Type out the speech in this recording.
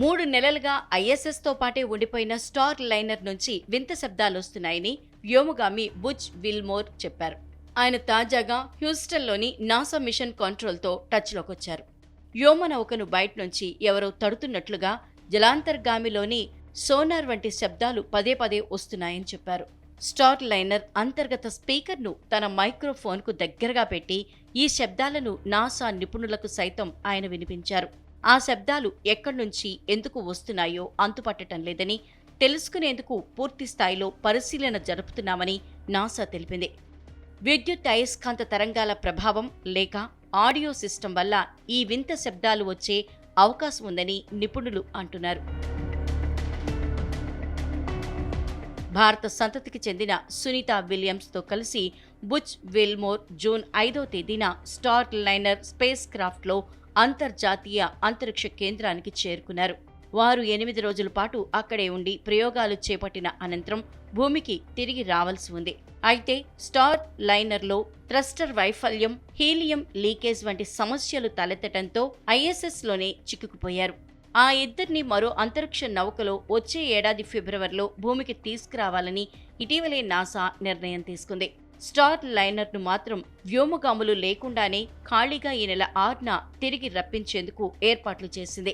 మూడు నెలలుగా ఐఎస్ఎస్తో పాటే ఉండిపోయిన స్టార్ లైనర్ నుంచి వింత శబ్దాలు వస్తున్నాయని వ్యోమగామి బుచ్ విల్మోర్ చెప్పారు. ఆయన తాజాగా హ్యూస్టన్లోని నాసా మిషన్ కంట్రోల్తో టచ్లోకి వచ్చారు. వ్యోమనౌకను బయట నుంచి ఎవరో తడుతున్నట్లుగా జలాంతర్గామిలోని సోనార్ వంటి శబ్దాలు పదే పదే వస్తున్నాయని చెప్పారు. స్టార్ లైనర్ అంతర్గత స్పీకర్ను తన మైక్రోఫోన్కు దగ్గరగా పెట్టి ఈ శబ్దాలను నాసా నిపుణులకు సైతం ఆయన వినిపించారు. ఆ శబ్దాలు ఎక్కడి నుంచి ఎందుకు వస్తున్నాయో అంతుపట్టడం లేదని తెలుసుకునేందుకు పూర్తి స్థాయిలో పరిశీలన జరుపుతున్నామని నాసా తెలిపింది. విద్యుత్ అయస్కాంత తరంగాల ప్రభావం లేక ఆడియో సిస్టమ్ వల్ల ఈ వింత శబ్దాలు వచ్చే అవకాశం ఉందని నిపుణులు అంటున్నారు. భారత సంతతికి చెందిన సునీత విలియమ్స్తో కలిసి బుచ్ విల్మోర్ జూన్ ఐదో తేదీన స్టార్ లైనర్ స్పేస్ క్రాఫ్ట్లో అంతర్జాతీయ అంతరిక్ష కేంద్రానికి చేరుకున్నారు. వారు ఎనిమిది రోజుల పాటు అక్కడే ఉండి ప్రయోగాలు చేపట్టిన అనంతరం భూమికి తిరిగి రావాల్సి ఉంది. అయితే స్టార్ లైనర్లో థ్రస్టర్ వైఫల్యం హీలియం లీకేజ్ వంటి సమస్యలు తలెత్తడంతో ఐఎస్ఎస్లోనే చిక్కుకుపోయారు. ఆ ఇద్దరిని మరో అంతరిక్ష నౌకలో వచ్చే ఏడాది ఫిబ్రవరిలో భూమికి తీసుకురావాలని ఇటీవలే నాసా నిర్ణయం తీసుకుంది. స్టార్ లైనర్ను మాత్రం వ్యోమగాములు లేకుండానే ఖాళీగా ఈ నెల ఆరున తిరిగి రప్పించేందుకు ఏర్పాట్లు చేసింది.